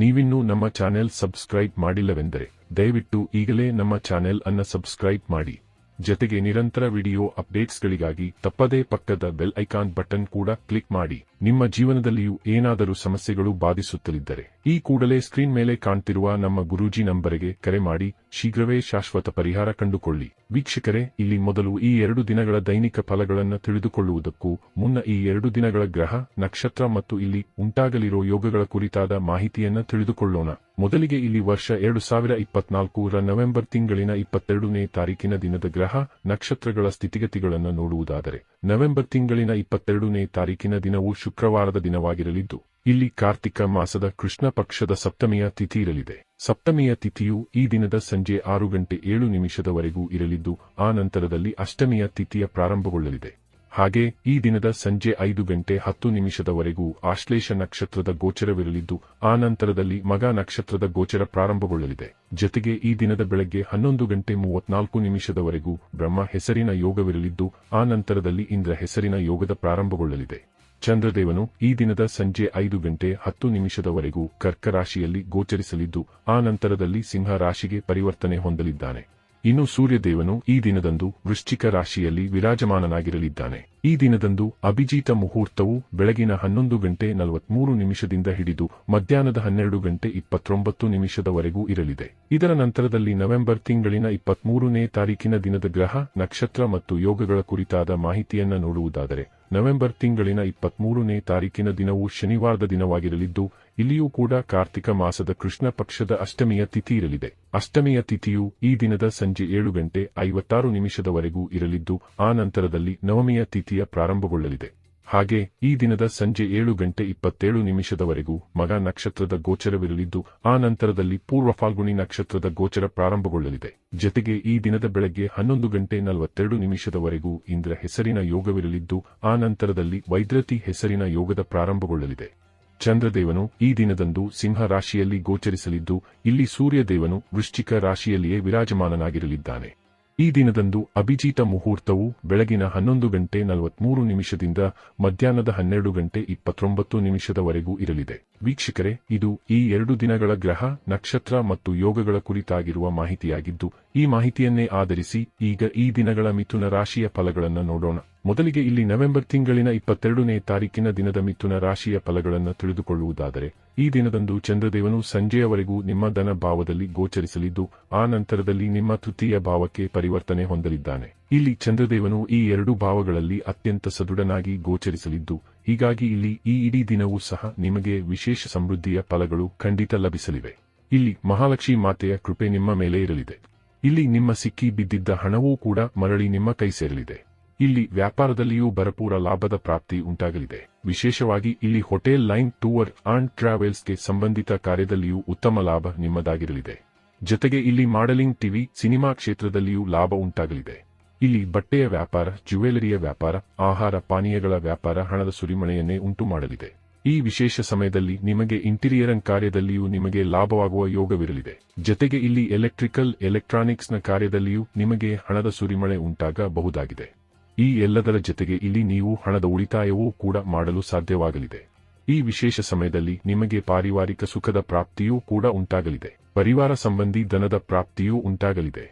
ನೀವಿನ್ನೂ ನಮ್ಮ channel subscribe ಮಾಡಿಲ್ಲವೆಂದರೆ ದಯವಿಟ್ಟು ಈಗಲೇ ನಮ್ಮ ಚಾನೆಲ್ ಅನ್ನ ಸಬ್ಸ್ಕ್ರೈಬ್ ಮಾಡಿ. ಜೊತೆಗೆ ನಿರಂತರ ವಿಡಿಯೋ ಅಪ್ಡೇಟ್ಸ್ಗಳಿಗಾಗಿ ತಪ್ಪದೇ ಪಕ್ಕದ ಬೆಲ್ ಐಕಾನ್ ಬಟನ್ ಕೂಡ ಕ್ಲಿಕ್ ಮಾಡಿ. ನಿಮ್ಮ ಜೀವನದಲ್ಲಿಯೂ ಏನಾದರೂ ಸಮಸ್ಯೆಗಳು ಬಾಧಿಸುತ್ತಲಿದ್ದರೆ ಈ ಕೂಡಲೇ ಸ್ಕ್ರೀನ್ ಮೇಲೆ ಕಾಣ್ತಿರುವ ನಮ್ಮ ಗುರೂಜಿ ನಂಬರಿಗೆ ಕರೆ ಮಾಡಿ. ಶೀಘ್ರವೇ ಶಾಶ್ವತ ಪರಿಹಾರ ಕಂಡುಕೊಳ್ಳಿ. ವೀಕ್ಷಕರೇ, ಇಲ್ಲಿ ಮೊದಲು ಈ ಎರಡು ದಿನಗಳ ದೈನಿಕ ಫಲಗಳನ್ನು ತಿಳಿದುಕೊಳ್ಳುವುದಕ್ಕೂ ಮುನ್ನ ಈ ಎರಡು ದಿನಗಳ ಗ್ರಹ, ನಕ್ಷತ್ರ ಮತ್ತು ಇಲ್ಲಿ ಉಂಟಾಗಲಿರೋ ಯೋಗಗಳ ಕುರಿತಾದ ಮಾಹಿತಿಯನ್ನು ತಿಳಿದುಕೊಳ್ಳೋಣ. ಮೊದಲಿಗೆ ಇಲ್ಲಿ ವರ್ಷ ಎರಡು ಸಾವಿರ ಇಪ್ಪತ್ನಾಲ್ಕರ ನವೆಂಬರ್ ತಿಂಗಳಿನ ಇಪ್ಪತ್ತೆರಡನೇ ತಾರೀಕಿನ ದಿನದ ಗ್ರಹ ನಕ್ಷತ್ರಗಳ ಸ್ಥಿತಿಗತಿಗಳನ್ನು ನೋಡುವುದಾದರೆ, ನವೆಂಬರ್ ತಿಂಗಳಿನ ಇಪ್ಪತ್ತೆರಡನೇ ತಾರೀಕಿನ ದಿನವು ಶುಕ್ರವಾರದ ದಿನವಾಗಿರಲಿದ್ದು, ಇಲ್ಲಿ ಕಾರ್ತಿಕ ಮಾಸದ ಕೃಷ್ಣ ಪಕ್ಷದ ಸಪ್ತಮಿಯ ತಿಥಿ ಇರಲಿದೆ. ಸಪ್ತಮಿಯ ತಿಥಿಯು ಈ ದಿನದ ಸಂಜೆ ಆರು ಗಂಟೆ ಏಳು ನಿಮಿಷದವರೆಗೂ ಇರಲಿದ್ದು, ಆ ನಂತರದಲ್ಲಿ ಅಷ್ಟಮಿಯ ತಿಥಿಯ ಪ್ರಾರಂಭಗೊಳ್ಳಲಿದೆ. ಹಾಗೆ ಈ ದಿನದ ಸಂಜೆ ಐದು ಗಂಟೆ ಹತ್ತು ನಿಮಿಷದವರೆಗೂ ಆಶ್ಲೇಷ ನಕ್ಷತ್ರದ ಗೋಚರವಿರಲಿದ್ದು, ಆ ನಂತರದಲ್ಲಿ ಮಗ ನಕ್ಷತ್ರದ ಗೋಚರ ಪ್ರಾರಂಭಗೊಳ್ಳಲಿದೆ. ಜೊತೆಗೆ ಈ ದಿನದ ಬೆಳಗ್ಗೆ ಹನ್ನೊಂದು ಗಂಟೆ ಮೂವತ್ನಾಲ್ಕು ನಿಮಿಷದವರೆಗೂ ಬ್ರಹ್ಮ ಹೆಸರಿನ ಯೋಗವಿರಲಿದ್ದು, ಆ ನಂತರದಲ್ಲಿ ಇಂದ್ರ ಹೆಸರಿನ ಯೋಗದ ಪ್ರಾರಂಭಗೊಳ್ಳಲಿದೆ. ಚಂದ್ರದೇವನು ಈ ದಿನದ ಸಂಜೆ ಐದು ಗಂಟೆ ಹತ್ತು ನಿಮಿಷದವರೆಗೂ ಕರ್ಕ ರಾಶಿಯಲ್ಲಿ ಗೋಚರಿಸಲಿದ್ದು, ಆ ನಂತರದಲ್ಲಿ ಸಿಂಹ ರಾಶಿಗೆ ಪರಿವರ್ತನೆ ಹೊಂದಲಿದ್ದಾನೆ. ಇನ್ನು ಸೂರ್ಯದೇವನು ಈ ದಿನದಂದು ವೃಶ್ಚಿಕ ರಾಶಿಯಲ್ಲಿ ವಿರಾಜಮಾನನಾಗಿರಲಿದ್ದಾನೆ. ಈ ದಿನದಂದು ಅಭಿಜಿತ ಮುಹೂರ್ತವು ಬೆಳಗಿನ ಹನ್ನೊಂದು ಗಂಟೆ ನಲವತ್ಮೂರು ನಿಮಿಷದಿಂದ ಹಿಡಿದು ಮಧ್ಯಾಹ್ನದ ಹನ್ನೆರಡು ಗಂಟೆ ಇಪ್ಪತ್ತೊಂಬತ್ತು ನಿಮಿಷದವರೆಗೂ ಇರಲಿದೆ. ಇದರ ನಂತರದಲ್ಲಿ ನವೆಂಬರ್ ತಿಂಗಳಿನ ಇಪ್ಪತ್ಮೂರನೇ ತಾರೀಕಿನ ದಿನದ ಗ್ರಹ, ನಕ್ಷತ್ರ ಮತ್ತು ಯೋಗಗಳ ಕುರಿತಾದ ಮಾಹಿತಿಯನ್ನು ನೋಡುವುದಾದರೆ, ನವೆಂಬರ್ ತಿಂಗಳಿನ ಇಪ್ಪತ್ಮೂರನೇ ತಾರೀಕಿನ ದಿನವು ಶನಿವಾರದ ದಿನವಾಗಿರಲಿದ್ದು ಇಲ್ಲಿಯೂ ಕೂಡ ಕಾರ್ತಿಕ ಮಾಸದ ಕೃಷ್ಣ ಪಕ್ಷದ ಅಷ್ಟಮಿಯ ತಿಥಿ ಇರಲಿದೆ ಅಷ್ಟಮಿಯ ತಿಥಿಯು ಈ ದಿನದ ಸಂಜೆ ಏಳು ಗಂಟೆ ಐವತ್ತಾರು ನಿಮಿಷದವರೆಗೂ ಇರಲಿದ್ದು, ಆ ನಂತರದಲ್ಲಿ ನವಮಿಯ ತಿಥಿಯ ಪ್ರಾರಂಭಗೊಳ್ಳಲಿದೆ. ಹಾಗೆ ಈ ದಿನದ ಸಂಜೆ ಏಳು ಗಂಟೆ ಇಪ್ಪತ್ತೇಳು ನಿಮಿಷದವರೆಗೂ ಮಗ ನಕ್ಷತ್ರದ ಗೋಚರವಿರಲಿದ್ದು, ಆ ನಂತರದಲ್ಲಿ ಪೂರ್ವ ಫಾಲ್ಗುಣಿ ನಕ್ಷತ್ರದ ಗೋಚರ ಪ್ರಾರಂಭಗೊಳ್ಳಲಿದೆ. ಜತೆಗೆ ಈ ದಿನದ ಬೆಳಗ್ಗೆ ಹನ್ನೊಂದು ಗಂಟೆ ನಲವತ್ತೆರಡು ನಿಮಿಷದವರೆಗೂ ಇಂದ್ರ ಹೆಸರಿನ ಯೋಗವಿರಲಿದ್ದು, ಆ ನಂತರದಲ್ಲಿ ವೈದ್ರತಿ ಹೆಸರಿನ ಯೋಗದ ಪ್ರಾರಂಭಗೊಳ್ಳಲಿದೆ. ಚಂದ್ರದೇವನು ಈ ದಿನದಂದು ಸಿಂಹ ರಾಶಿಯಲ್ಲಿ ಗೋಚರಿಸಲಿದ್ದು, ಇಲ್ಲಿ ಸೂರ್ಯದೇವನು ವೃಶ್ಚಿಕ ರಾಶಿಯಲ್ಲಿಯೇ ವಿರಾಜಮಾನನಾಗಿರಲಿದ್ದಾನೆ. ಈ ದಿನದಂದು ಅಭಿಜಿತ ಮುಹೂರ್ತವು ಬೆಳಗಿನ ಹನ್ನೊಂದು ಗಂಟೆ ನಲವತ್ಮೂರು ನಿಮಿಷದಿಂದ ಮಧ್ಯಾಹ್ನದ ಹನ್ನೆರಡು ಗಂಟೆ ಇಪ್ಪತ್ತೊಂಬತ್ತು ನಿಮಿಷದವರೆಗೂ ಇರಲಿದೆ. ವೀಕ್ಷಕರೇ, ಇದು ಈ ಎರಡು ದಿನಗಳ ಗ್ರಹ, ನಕ್ಷತ್ರ ಮತ್ತು ಯೋಗಗಳ ಕುರಿತಾಗಿರುವ ಮಾಹಿತಿಯಾಗಿದ್ದು, ಈ ಮಾಹಿತಿಯನ್ನೇ ಆಧರಿಸಿ ಈಗ ಈ ದಿನಗಳ ಮಿಥುನ ರಾಶಿಯ ಫಲಗಳನ್ನು ನೋಡೋಣ. ಮೊದಲಿಗೆ ಇಲ್ಲಿ ನವೆಂಬರ್ ತಿಂಗಳಿನ ಇಪ್ಪತ್ತೆರಡನೇ ತಾರೀಕಿನ ದಿನದ ಮಿಥುನ ರಾಶಿಯ ಫಲಗಳನ್ನು ತಿಳಿದುಕೊಳ್ಳುವುದಾದರೆ, ಈ ದಿನದಂದು ಚಂದ್ರದೇವನು ಸಂಜೆಯವರೆಗೂ ನಿಮ್ಮ ಧನ ಭಾವದಲ್ಲಿ ಗೋಚರಿಸಲಿದ್ದು, ಆ ನಂತರದಲ್ಲಿ ನಿಮ್ಮ ತೃತೀಯ ಭಾವಕ್ಕೆ ಪರಿವರ್ತನೆ ಹೊಂದಲಿದ್ದಾನೆ. ಇಲ್ಲಿ ಚಂದ್ರದೇವನು ಈ ಎರಡು ಭಾವಗಳಲ್ಲಿ ಅತ್ಯಂತ ಸದೃಢನಾಗಿ ಗೋಚರಿಸಲಿದ್ದು, ಹೀಗಾಗಿ ಇಲ್ಲಿ ಈ ಇಡೀ ದಿನವೂ ಸಹ ನಿಮಗೆ ವಿಶೇಷ ಸಮೃದ್ಧಿಯ ಫಲಗಳು ಖಂಡಿತ ಲಭಿಸಲಿವೆ. ಇಲ್ಲಿ ಮಹಾಲಕ್ಷ್ಮಿ ಮಾತೆಯ ಕೃಪೆ ನಿಮ್ಮ ಮೇಲೆ ಇರಲಿದೆ. ಇಲ್ಲಿ ನಿಮ್ಮ ಸಿಕ್ಕಿ ಬಿದ್ದಿದ್ದ ಹಣವೂ ಕೂಡ ಮರಳಿ ನಿಮ್ಮ ಕೈ ಸೇರಲಿದೆ. ಇಲ್ಲಿ ವ್ಯಾಪಾರದಲ್ಲಿಯೂ ಭರಪೂರ ಲಾಭದ ಪ್ರಾಪ್ತಿ ಉಂಟಾಗಲಿದೆ. ವಿಶೇಷವಾಗಿ ಇಲ್ಲಿ ಹೋಟೆಲ್ ಲೈನ್ ಟೂರ್ ಅಂಡ್ ಟ್ರಾವೆಲ್ಸ್ಗೆ ಸಂಬಂಧಿತ ಕಾರ್ಯದಲ್ಲಿಯೂ ಉತ್ತಮ ಲಾಭ ನಿಮ್ಮದಾಗಿರಲಿದೆ. ಜೊತೆಗೆ ಇಲ್ಲಿ ಮಾಡೆಲಿಂಗ್ ಟಿವಿ, ಸಿನಿಮಾ ಕ್ಷೇತ್ರದಲ್ಲಿಯೂ ಲಾಭ ಉಂಟಾಗಲಿದೆ. ಇಲ್ಲಿ ಬಟ್ಟೆಯ ವ್ಯಾಪಾರ ಜ್ಯುವೆಲರಿಯ ವ್ಯಾಪಾರ, ಆಹಾರ, ಪಾನೀಯಗಳ ವ್ಯಾಪಾರ, ಹಣದ ಸುರಿಮಳೆಯನ್ನೇ ಉಂಟು ಮಾಡಲಿದೆ. ಈ ವಿಶೇಷ ಸಮಯದಲ್ಲಿ ನಿಮಗೆ ಇಂಟೀರಿಯರ್ ಕಾರ್ಯದಲ್ಲಿಯೂ ನಿಮಗೆ ಲಾಭವಾಗುವ ಯೋಗವಿರಲಿದೆ. ಜೊತೆಗೆ ಇಲ್ಲಿ ಎಲೆಕ್ಟ್ರಿಕಲ್ ಎಲೆಕ್ಟ್ರಾನಿಕ್ಸ್ನ ಕಾರ್ಯದಲ್ಲಿಯೂ ನಿಮಗೆ ಹಣದ ಸುರಿಮಳೆ ಉಂಟಾಗಬಹುದಾಗಿದೆ. ಈ ಎಲ್ಲದರ ಜೊತೆಗೆ ಇಲ್ಲಿ ನೀವು ಹಣದ ಉಳಿತಾಯವೂ ಕೂಡ ಮಾಡಲು ಸಾಧ್ಯವಾಗಲಿದೆ. ಈ ವಿಶೇಷ ಸಮಯದಲ್ಲಿ ನಿಮಗೆ ಪಾರಿವಾರಿಕ ಸುಖದ ಪ್ರಾಪ್ತಿಯೂ ಕೂಡ ಉಂಟಾಗಲಿದೆ. ಪರಿವಾರ ಸಂಬಂಧಿ ಧನದ ಪ್ರಾಪ್ತಿಯೂ ಉಂಟಾಗಲಿದೆ.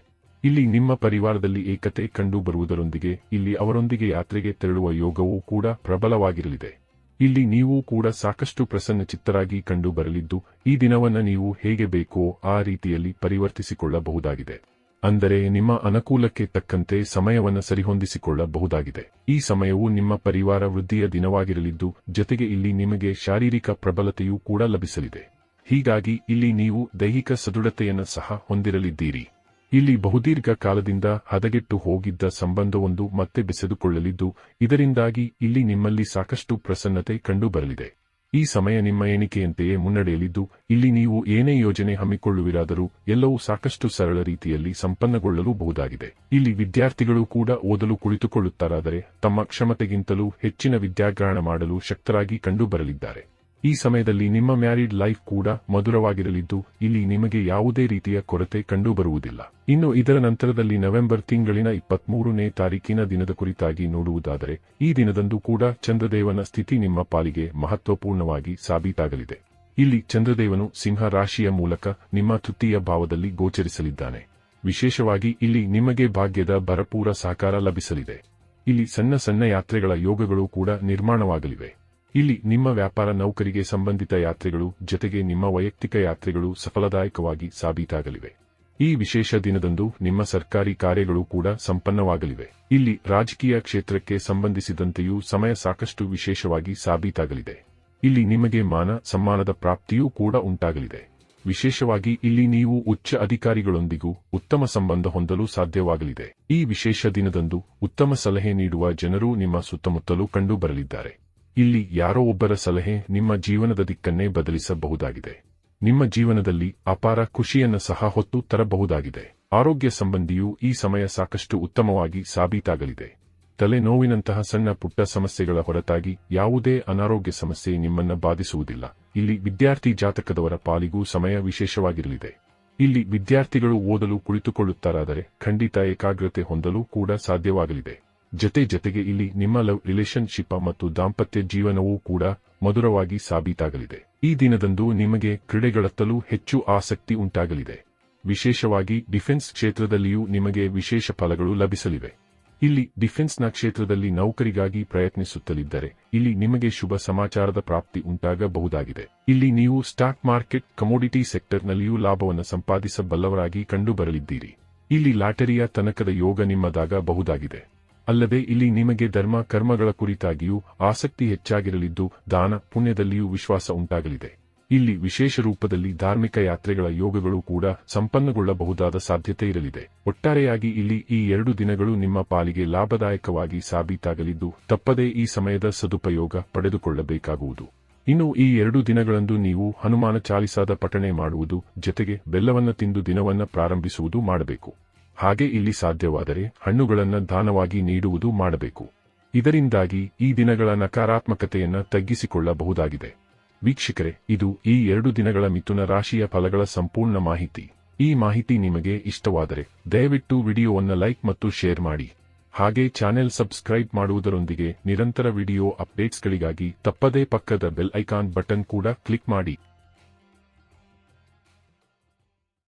ಇಲ್ಲಿ ನಿಮ್ಮ ಪರಿವಾರದಲ್ಲಿ ಏಕತೆ ಕಂಡು ಬರುವುದರೊಂದಿಗೆ ಇಲ್ಲಿ ಅವರೊಂದಿಗೆ ಯಾತ್ರೆಗೆ ತೆರಳುವ ಯೋಗವೂ ಕೂಡ ಪ್ರಬಲವಾಗಿರಲಿದೆ. ಇಲ್ಲಿ ನೀವು ಕೂಡ ಸಾಕಷ್ಟು ಪ್ರಸನ್ನ ಚಿತ್ತರಾಗಿ ಕಂಡು ಬರಲಿದ್ದು, ಈ ದಿನವನ್ನ ನೀವು ಹೇಗೆ ಬೇಕೋ ಆ ರೀತಿಯಲ್ಲಿ ಪರಿವರ್ತಿಸಿಕೊಳ್ಳಬಹುದಾಗಿದೆ. ಅಂದರೆ ನಿಮ್ಮ ಅನುಕೂಲಕ್ಕೆ ತಕ್ಕಂತೆ ಸಮಯವನ್ನು ಸರಿಹೊಂದಿಸಿಕೊಳ್ಳಬಹುದಾಗಿದೆ. ಈ ಸಮಯವು ನಿಮ್ಮ ಪರಿವಾರ ವೃದ್ಧಿಯ ದಿನವಾಗಿರಲಿದ್ದು, ಜೊತೆಗೆ ಇಲ್ಲಿ ನಿಮಗೆ ಶಾರೀರಿಕ ಪ್ರಬಲತೆಯೂ ಕೂಡ ಲಭಿಸಲಿದೆ. ಹೀಗಾಗಿ ಇಲ್ಲಿ ನೀವು ದೈಹಿಕ ಸದೃಢತೆಯನ್ನು ಸಹ ಹೊಂದಿರಲಿದ್ದೀರಿ. ಇಲ್ಲಿ ಬಹುದೀರ್ಘ ಕಾಲದಿಂದ ಹದಗೆಟ್ಟು ಹೋಗಿದ್ದ ಸಂಬಂಧವೊಂದು ಮತ್ತೆ ಬೆಸೆದುಕೊಳ್ಳಲಿದ್ದು, ಇದರಿಂದಾಗಿ ಇಲ್ಲಿ ನಿಮ್ಮಲ್ಲಿ ಸಾಕಷ್ಟು ಪ್ರಸನ್ನತೆ ಕಂಡುಬರಲಿದೆ. ಈ ಸಮಯ ನಿಮ್ಮ ಎಣಿಕೆಯಂತೆಯೇ ಮುನ್ನಡೆಯಲಿದ್ದು, ಇಲ್ಲಿ ನೀವು ಏನೇ ಯೋಜನೆ ಹಮ್ಮಿಕೊಳ್ಳುವಿರಾದರೂ ಎಲ್ಲವೂ ಸಾಕಷ್ಟು ಸರಳ ರೀತಿಯಲ್ಲಿ ಸಂಪನ್ನಗೊಳ್ಳಲು ಬಹುದಾಗಿದೆ ಇಲ್ಲಿ ವಿದ್ಯಾರ್ಥಿಗಳು ಕೂಡ ಓದಲು ಕುಳಿತುಕೊಳ್ಳುತ್ತಾರಾದರೆ ತಮ್ಮ ಕ್ಷಮತೆಗಿಂತಲೂ ಹೆಚ್ಚಿನ ವಿದ್ಯಾಗ್ರಹಣ ಮಾಡಲು ಶಕ್ತರಾಗಿ ಕಂಡುಬರಲಿದ್ದಾರೆ. ಈ ಸಮಯದಲ್ಲಿ ನಿಮ್ಮ ಮ್ಯಾರಿಡ್ ಲೈಫ್ ಕೂಡ ಮಧುರವಾಗಿರಲಿದ್ದು, ಇಲ್ಲಿ ನಿಮಗೆ ಯಾವುದೇ ರೀತಿಯ ಕೊರತೆ ಕಂಡುಬರುವುದಿಲ್ಲ. ಇನ್ನು ಇದರ ನಂತರದಲ್ಲಿ ನವೆಂಬರ್ ತಿಂಗಳಿನ ಇಪ್ಪತ್ಮೂರನೇ ತಾರೀಕಿನ ದಿನದ ಕುರಿತಾಗಿ ನೋಡುವುದಾದರೆ, ಈ ದಿನದಂದು ಕೂಡ ಚಂದ್ರದೇವನ ಸ್ಥಿತಿ ನಿಮ್ಮ ಪಾಲಿಗೆ ಮಹತ್ವಪೂರ್ಣವಾಗಿ ಸಾಬೀತಾಗಲಿದೆ. ಇಲ್ಲಿ ಚಂದ್ರದೇವನು ಸಿಂಹ ರಾಶಿಯ ಮೂಲಕ ನಿಮ್ಮ ತೃತೀಯ ಭಾವದಲ್ಲಿ ಗೋಚರಿಸಲಿದ್ದಾನೆ. ವಿಶೇಷವಾಗಿ ಇಲ್ಲಿ ನಿಮಗೆ ಭಾಗ್ಯದ ಭರಪೂರ ಸಹಕಾರ ಲಭಿಸಲಿದೆ. ಇಲ್ಲಿ ಸಣ್ಣ ಸಣ್ಣ ಯಾತ್ರೆಗಳ ಯೋಗಗಳು ಕೂಡ ನಿರ್ಮಾಣವಾಗಲಿವೆ. ಇಲ್ಲಿ ನಿಮ್ಮ ವ್ಯಾಪಾರ ನೌಕರಿಗೆ ಸಂಬಂಧಿತ ಯಾತ್ರೆಗಳು ಜೊತೆಗೆ ನಿಮ್ಮ ವೈಯಕ್ತಿಕ ಯಾತ್ರೆಗಳು ಸಫಲದಾಯಕವಾಗಿ ಸಾಬೀತಾಗಲಿವೆ. ಈ ವಿಶೇಷ ದಿನದಂದು ನಿಮ್ಮ ಸರ್ಕಾರಿ ಕಾರ್ಯಗಳು ಕೂಡ ಸಂಪನ್ನವಾಗಲಿವೆ. ಇಲ್ಲಿ ರಾಜಕೀಯ ಕ್ಷೇತ್ರಕ್ಕೆ ಸಂಬಂಧಿಸಿದಂತೆಯೂ ಸಮಯ ಸಾಕಷ್ಟು ವಿಶೇಷವಾಗಿ ಸಾಬೀತಾಗಲಿದೆ. ಇಲ್ಲಿ ನಿಮಗೆ ಮಾನ ಸಮ್ಮಾನದ ಪ್ರಾಪ್ತಿಯೂ ಕೂಡ ಉಂಟಾಗಲಿದೆ. ವಿಶೇಷವಾಗಿ ಇಲ್ಲಿ ನೀವು ಉಚ್ಚ ಅಧಿಕಾರಿಗಳೊಂದಿಗೂ ಉತ್ತಮ ಸಂಬಂಧ ಹೊಂದಲು ಸಾಧ್ಯವಾಗಲಿದೆ. ಈ ವಿಶೇಷ ದಿನದಂದು ಉತ್ತಮ ಸಲಹೆ ನೀಡುವ ಜನರು ನಿಮ್ಮ ಸುತ್ತಮುತ್ತಲೂ ಕಂಡುಬರಲಿದ್ದಾರೆ. ಇಲ್ಲಿ ಯಾರೋ ಒಬ್ಬರ ಸಲಹೆ ನಿಮ್ಮ ಜೀವನದ ದಿಕ್ಕನ್ನೇ ಬದಲಿಸಬಹುದಾಗಿದೆ. ನಿಮ್ಮ ಜೀವನದಲ್ಲಿ ಅಪಾರ ಖುಷಿಯನ್ನು ಸಹ ಹೊತ್ತು ತರಬಹುದಾಗಿದೆ. ಆರೋಗ್ಯ ಸಂಬಂಧಿಯು ಈ ಸಮಯ ಸಾಕಷ್ಟು ಉತ್ತಮವಾಗಿ ಸಾಬೀತಾಗಲಿದೆ. ತಲೆನೋವಿನಂತಹ ಸಣ್ಣ ಪುಟ್ಟ ಸಮಸ್ಯೆಗಳ ಹೊರತಾಗಿ ಯಾವುದೇ ಅನಾರೋಗ್ಯ ಸಮಸ್ಯೆ ನಿಮ್ಮನ್ನ ಬಾಧಿಸುವುದಿಲ್ಲ. ಇಲ್ಲಿ ವಿದ್ಯಾರ್ಥಿ ಜಾತಕದವರ ಪಾಲಿಗೂ ಸಮಯ ವಿಶೇಷವಾಗಿರಲಿದೆ. ಇಲ್ಲಿ ವಿದ್ಯಾರ್ಥಿಗಳು ಓದಲು ಕುಳಿತುಕೊಳ್ಳುತ್ತಾರಾದರೆ ಖಂಡಿತ ಏಕಾಗ್ರತೆ ಹೊಂದಲು ಕೂಡ ಸಾಧ್ಯವಾಗಲಿದೆ. ಜತೆ ಜತೆಗೆ ಇಲ್ಲಿ ನಿಮ್ಮ ಲವ್ ರಿಲೇಶನ್ಶಿಪ್ ಮತ್ತು ದಾಂಪತ್ಯ ಜೀವನವೂ ಕೂಡ ಮಧುರವಾಗಿ ಸಾಬೀತಾಗಲಿದೆ. ಈ ದಿನದಂದು ನಿಮಗೆ ಕ್ರೀಡೆಗಳತ್ತಲೂ ಹೆಚ್ಚು ಆಸಕ್ತಿ ಉಂಟಾಗಲಿದೆ. ವಿಶೇಷವಾಗಿ ಡಿಫೆನ್ಸ್ ಕ್ಷೇತ್ರದಲ್ಲಿಯೂ ನಿಮಗೆ ವಿಶೇಷ ಫಲಗಳು ಲಭಿಸಲಿವೆ. ಇಲ್ಲಿ ಡಿಫೆನ್ಸ್ನ ಕ್ಷೇತ್ರದಲ್ಲಿ ನೌಕರಿಗಾಗಿ ಪ್ರಯತ್ನಿಸುತ್ತಲಿದ್ದರೆ ಇಲ್ಲಿ ನಿಮಗೆ ಶುಭ ಸಮಾಚಾರದ ಪ್ರಾಪ್ತಿ ಉಂಟಾಗಬಹುದಾಗಿದೆ. ಇಲ್ಲಿ ನೀವು ಸ್ಟಾಕ್ ಮಾರ್ಕೆಟ್, ಕಮೋಡಿಟಿ ಸೆಕ್ಟರ್ನಲ್ಲಿಯೂ ಲಾಭವನ್ನು ಸಂಪಾದಿಸಬಲ್ಲವರಾಗಿ ಕಂಡುಬರಲಿದ್ದೀರಿ. ಇಲ್ಲಿ ಲಾಟರಿಯ ತನಕದ ಯೋಗ ನಿಮ್ಮದಾಗಬಹುದಾಗಿದೆ. ಅಲ್ಲದೆ ಇಲ್ಲಿ ನಿಮಗೆ ಧರ್ಮ ಕರ್ಮಗಳ ಕುರಿತಾಗಿಯೂ ಆಸಕ್ತಿ ಹೆಚ್ಚಾಗಿರಲಿದ್ದು ದಾನ ಪುಣ್ಯದಲ್ಲಿಯೂ ವಿಶ್ವಾಸ ಉಂಟಾಗಲಿದೆ. ಇಲ್ಲಿ ವಿಶೇಷ ರೂಪದಲ್ಲಿ ಧಾರ್ಮಿಕ ಯಾತ್ರೆಗಳ ಯೋಗಗಳು ಕೂಡ ಸಂಪನ್ನಗೊಳ್ಳಬಹುದಾದ ಸಾಧ್ಯತೆ ಇರಲಿದೆ. ಒಟ್ಟಾರೆಯಾಗಿ ಇಲ್ಲಿ ಈ ಎರಡು ದಿನಗಳು ನಿಮ್ಮ ಪಾಲಿಗೆ ಲಾಭದಾಯಕವಾಗಿ ಸಾಬೀತಾಗಲಿದ್ದು ತಪ್ಪದೇ ಈ ಸಮಯದ ಸದುಪಯೋಗ ಪಡೆದುಕೊಳ್ಳಬೇಕಾಗುವುದು. ಇನ್ನು ಈ ಎರಡು ದಿನಗಳಂದು ನೀವು ಹನುಮಾನ ಚಾಲಿಸಾದ ಪಠಣೆ ಮಾಡುವುದು ಜೊತೆಗೆ ಬೆಲ್ಲವನ್ನ ತಿಂದು ದಿನವನ್ನ ಪ್ರಾರಂಭಿಸುವುದು ಮಾಡಬೇಕು. ಹಾಗೆ ಇಲ್ಲಿ ಸಾಧ್ಯವಾದರೆ ಹಣ್ಣುಗಳನ್ನು ದಾನವಾಗಿ ನೀಡುವುದು ಮಾಡಬೇಕು. ಇದರಿಂದಾಗಿ ಈ ದಿನಗಳ ನಕಾರಾತ್ಮಕತೆಯನ್ನು ತಗ್ಗಿಸಿಕೊಳ್ಳಬಹುದಾಗಿದೆ. ವೀಕ್ಷಕರೇ, ಇದು ಈ ಎರಡು ದಿನಗಳ ಮಿಥುನ ರಾಶಿಯ ಫಲಗಳ ಸಂಪೂರ್ಣ ಮಾಹಿತಿ. ಈ ಮಾಹಿತಿ ನಿಮಗೆ ಇಷ್ಟವಾದರೆ ದಯವಿಟ್ಟು ವಿಡಿಯೋವನ್ನು ಲೈಕ್ ಮತ್ತು ಶೇರ್ ಮಾಡಿ. ಹಾಗೆ ಚಾನೆಲ್ ಸಬ್ಸ್ಕ್ರೈಬ್ ಮಾಡುವುದರೊಂದಿಗೆ ನಿರಂತರ ವಿಡಿಯೋ ಅಪ್ಡೇಟ್ಸ್ಗಳಿಗಾಗಿ ತಪ್ಪದೇ ಪಕ್ಕದ ಬೆಲ್ ಐಕಾನ್ ಬಟನ್ ಕೂಡ ಕ್ಲಿಕ್ ಮಾಡಿ.